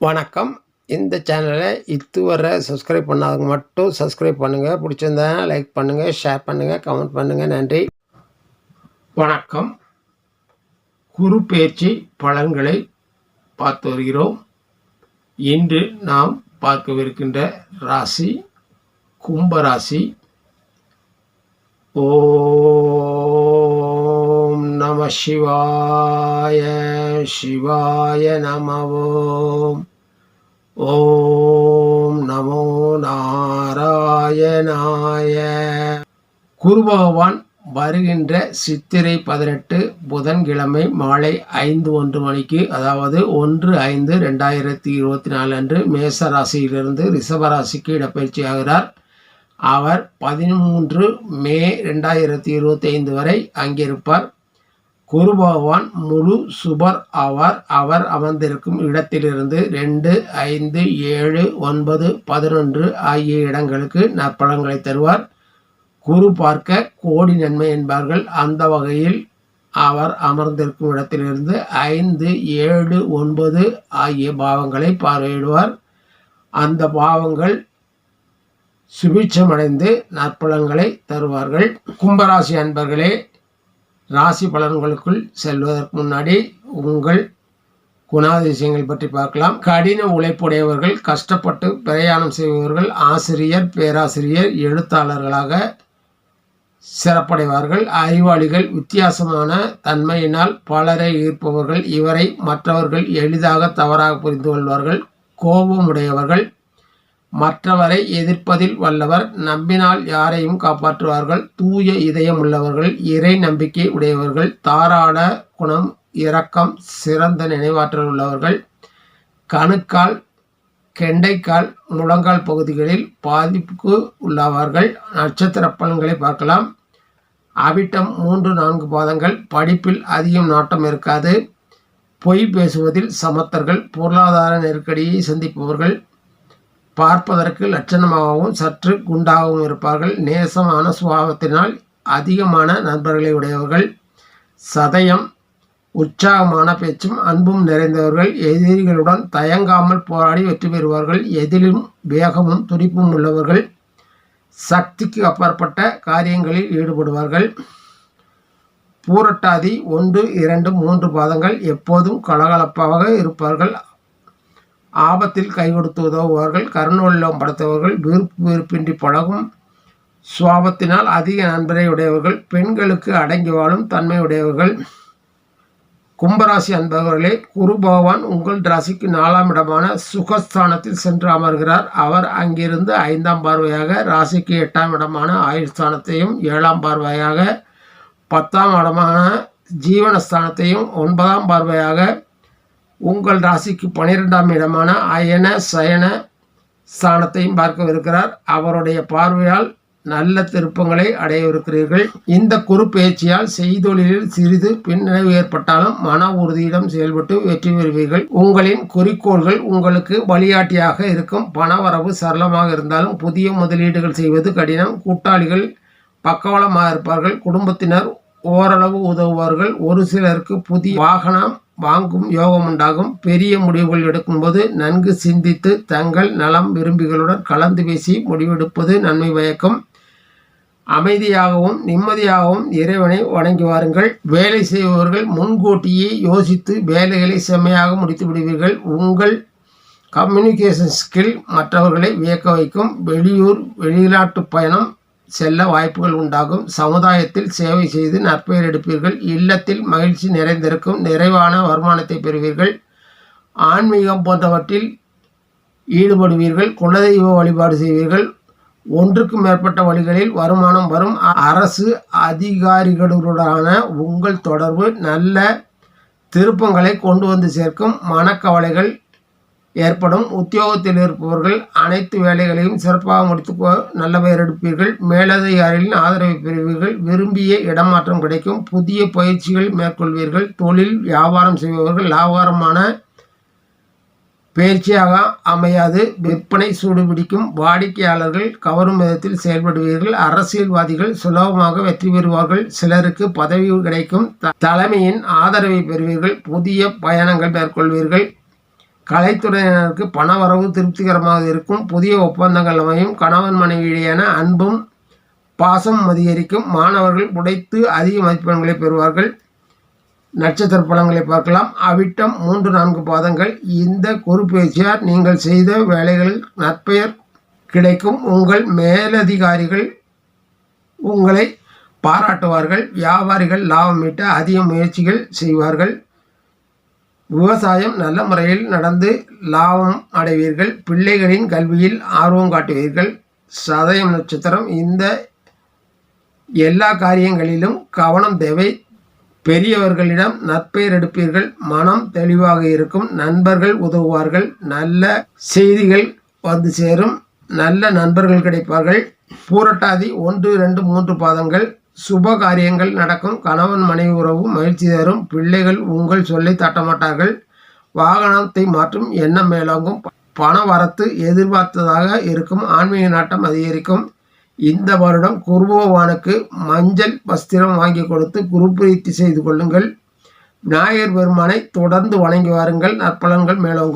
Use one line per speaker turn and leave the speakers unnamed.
வணக்கம். இந்த சேனலை இதுவரை சப்ஸ்கிரைப் பண்ணாதவங்க மட்டும் சப்ஸ்கிரைப் பண்ணுங்கள் பிடிச்சிருந்தா லைக் பண்ணுங்கள் ஷேர் பண்ணுங்கள் கமெண்ட் பண்ணுங்கள் நன்றி. வணக்கம். குரு பயிற்சி பலன்களை பார்த்து வருகிறோம். இன்று நாம் பார்க்கவிருக்கின்ற ராசி கும்பராசி ஓ நமசிவாய சிவாய நமவோம் நம ஓம் ஓம் நமோ நாராயணாய குருபகவான் வருகின்ற சித்திரை பதினெட்டு புதன்கிழமை மாலை ஐந்து ஒன்று மணிக்கு அதாவது ஒன்று ஐந்து ரெண்டாயிரத்தி இருபத்தி நாலு அன்று மேச ராசியிலிருந்து ரிஷபராசிக்கு இடப்பயிற்சி ஆகிறார். அவர் பதிமூன்று மே ரெண்டாயிரத்தி இருபத்தி ஐந்து வரை அங்கிருப்பார். குரு பகவான் முழு சுபர் ஆவார். அவர் அமர்ந்திருக்கும் இடத்திலிருந்து ரெண்டு ஐந்து ஏழு ஒன்பது பதினொன்று ஆகிய இடங்களுக்கு நற்பலன்களை தருவார். குரு பார்க்க கோடி நன்மை என்பார்கள். அந்த வகையில் அவர் அமர்ந்திருக்கும் இடத்திலிருந்து ஐந்து ஏழு ஒன்பது ஆகிய பாவங்களை பார்வையிடுவார். அந்த பாவங்கள் சுபிட்சமடைந்து நற்பலன்களை தருவார்கள். கும்பராசி அன்பர்களே ராசி பலன்களுக்குள் செல்வதற்கு முன்னாடி உங்கள் குணாதிசயங்கள் பற்றி பார்க்கலாம். கடின உழைப்புடையவர்கள் கஷ்டப்பட்டு பிரயாணம் செய்பவர்கள் ஆசிரியர் பேராசிரியர் எழுத்தாளர்களாக சிறப்படைவார்கள். அறிவாளிகள் வித்தியாசமான தன்மையினால் பலரை ஈர்ப்பவர்கள் இவரை மற்றவர்கள் எளிதாக தவறாக புரிந்து கொள்வார்கள். கோபமுடையவர்கள் மற்றவரை எதிர்ப்பதில் வல்லவர். நம்பினால் யாரையும் காப்பாற்றுவார்கள். தூய இதயம் உள்ளவர்கள் இறை நம்பிக்கை உடையவர்கள் தாராள குணம் இரக்கம் சிறந்த நினைவாற்றல் உள்ளவர்கள். கணுக்கால் கெண்டைக்கால் முழங்கால் பகுதிகளில் பாதிப்புக்கு உள்ளவர்கள். நட்சத்திர பலன்களை பார்க்கலாம். அவிட்டம் மூன்று நான்கு பாதங்கள். படிப்பில் அதிகம் நாட்டம் இருக்காது. பொய் பேசுவதில் சமத்தர்கள். பொருளாதார நெருக்கடியை சந்திப்பவர்கள். பார்ப்பதற்கு லட்சணமாகவும் சற்று குண்டாகவும் இருப்பார்கள். நேசமான சுபாவத்தினால் அதிகமான நண்பர்களை உடையவர்கள். சதயம் உற்சாகமான பேச்சும் அன்பும் நிறைந்தவர்கள். எதிரிகளுடன் தயங்காமல் போராடி வெற்றி பெறுவார்கள். எதிலும் வேகமும் துடிப்பும் உள்ளவர்கள். சக்திக்கு அப்பாற்பட்ட காரியங்களில் ஈடுபடுவார்கள். பூரட்டாதி ஒன்று இரண்டு மூன்று பாதங்கள் எப்போதும் கலகலப்பாக இருப்பார்கள். ஆபத்தில் கை கொடுத்து உதவுவார்கள் கருணோல்லம் படைத்தவர்கள் விருப்பு வெறுப்பின்றி பழகும் சுவாபத்தினால் அதிக நண்பரை உடையவர்கள் பெண்களுக்கு அடங்கி வாழும் தன்மை உடையவர்கள். கும்பராசி அன்பவர்களே குரு பகவான் உங்கள் ராசிக்கு நாலாம் இடமான சுகஸ்தானத்தில் சென்று அமர்கிறார். அவர் அங்கிருந்து ஐந்தாம் பார்வையாக ராசிக்கு எட்டாம் இடமான ஆயுள் ஸ்தானத்தையும் ஏழாம் பார்வையாக பத்தாம் இடமான ஜீவனஸ்தானத்தையும் ஒன்பதாம் பார்வையாக உங்கள் ராசிக்கு பனிரெண்டாம் இடமான அயன சயன ஸ்தானத்தையும் பார்க்கவிருக்கிறார். அவருடைய பார்வையால் நல்ல திருப்பங்களை அடையவிருக்கிறீர்கள். இந்த குறு பயிற்சியால் செய்தொழிலில் சிறிது பின்னடைவு ஏற்பட்டாலும் மன உறுதியிடம் செயல்பட்டு வெற்றி பெறுவீர்கள். உங்களின் குறிக்கோள்கள் உங்களுக்கு வழிகாட்டியாக இருக்கும். பணவரவு சரளமாக இருந்தாலும் புதிய முதலீடுகள் செய்வது கடினம். கூட்டாளிகள் பக்கவளமாக இருப்பார்கள். குடும்பத்தினர் ஓரளவு உதவுவார்கள். ஒரு சிலருக்கு புதிய வாகனம் வாங்கும் யோகம் உண்டாகும் பெரிய முடிவுகள் எடுக்கும்போது நன்கு சிந்தித்து தங்கள் நலம் விரும்பிகளுடன் கலந்து பேசி முடிவெடுப்பது நன்மை பயக்கும். அமைதியாகவும் நிம்மதியாகவும் இறைவனை வணங்கி வாருங்கள். வேலை செய்பவர்கள் முன்கூட்டியே யோசித்து வேலைகளை செம்மையாக முடித்து விடுவீர்கள். உங்கள் கம்யூனிகேஷன் ஸ்கில் மற்றவர்களை வியக்க வைக்கும். வெளியூர் வெளிநாட்டு பயணம் செல்ல வாய்ப்புகள் உண்டாகும். சமுதாயத்தில் சேவை செய்து நற்பெயர் எடுப்பீர்கள் இல்லத்தில் மகிழ்ச்சி நிறைந்திருக்கும். நிறைவான வருமானத்தை பெறுவீர்கள். ஆன்மீகம் போன்றவற்றில் ஈடுபடுவீர்கள். குலதெய்வ வழிபாடு செய்வீர்கள். ஒன்றுக்கும் மேற்பட்ட வழிகளில் வருமானம் வரும். அரசு அதிகாரிகளுடனான உங்கள் தொடர்பு நல்ல திருப்பங்களை கொண்டு வந்து சேர்க்கும். மனக்கவலைகள் ஏற்படும். உத்தியோகத்தில் இருப்பவர்கள் அனைத்து வேலைகளையும் சிறப்பாக முடித்து நல்ல பெயர் எடுப்பீர்கள். மேலதிகாரிகளின் ஆதரவை பெறுவீர்கள். விரும்பிய இடமாற்றம் கிடைக்கும். புதிய பயிற்சிகள் மேற்கொள்வீர்கள். தொழில் வியாபாரம் செய்பவர்கள் லாபகரமான பயிற்சியாக அமையாது. விற்பனை சூடுபிடிக்கும். வாடிக்கையாளர்கள் கவரும் விதத்தில் செயல்படுவீர்கள். அரசியல்வாதிகள் சுலபமாக வெற்றி பெறுவார்கள். சிலருக்கு பதவி கிடைக்கும். தலைமையின் ஆதரவை பெறுவீர்கள். புதிய பயணங்கள் மேற்கொள்வீர்கள். கலைத்துறையினருக்கு பண வரவு திருப்திகரமாக இருக்கும். புதிய ஒப்பந்தங்கள் அமையும். கணவன் மனைவியிடையான அன்பும் பாசம் அதிகரிக்கும். மாணவர்கள் உடைத்து அதிக மதிப்பெண்களை பெறுவார்கள். நட்சத்திர பலன்களை பார்க்கலாம். அவிட்டம் மூன்று நான்கு பாதங்கள். இந்த குறிப்பேச்சியார் நீங்கள் செய்த வேலைகளில் நற்பெயர் கிடைக்கும். உங்கள் மேலதிகாரிகள் உங்களை பாராட்டுவார்கள். வியாபாரிகள் லாபம் ஈட்ட அதிக முயற்சிகள் செய்வார்கள். விவசாயம் நல்ல முறையில் நடந்து லாபம் அடைவீர்கள். பிள்ளைகளின் கல்வியில் ஆர்வம் காட்டுவீர்கள். சதயம் நட்சத்திரம் இந்த எல்லா காரியங்களிலும் கவனம் தேவை. பெரியவர்களிடம் நற்பெயர் எடுப்பீர்கள். மனம் தெளிவாக இருக்கும். நண்பர்கள் உதவுவார்கள். நல்ல செய்திகள் வந்து சேரும். நல்ல நண்பர்கள் கிடைப்பார்கள். பூரட்டாதி ஒன்று ரெண்டு மூன்று பாதங்கள். சுப காரியங்கள் நடக்கும். கணவன் மனைவி உறவு மகிழ்ச்சி தரும். பிள்ளைகள் உங்கள் சொல்லை தட்டமாட்டார்கள் வாகனத்தை மாற்றும் எண்ணம் மேலோங்கும் பண வரத்து எதிர்பார்த்ததாக இருக்கும். ஆன்மீக நாட்டம் அதிகரிக்கும். இந்த வருடம் குருபவானுக்கு மஞ்சள் வஸ்திரம் வாங்கி கொடுத்து குருப்பிரீத்தி செய்து கொள்ளுங்கள். விநாயகர் பெருமானை தொடர்ந்து வணங்கி வாருங்கள். நற்பலன்கள் மேலோங்கும்.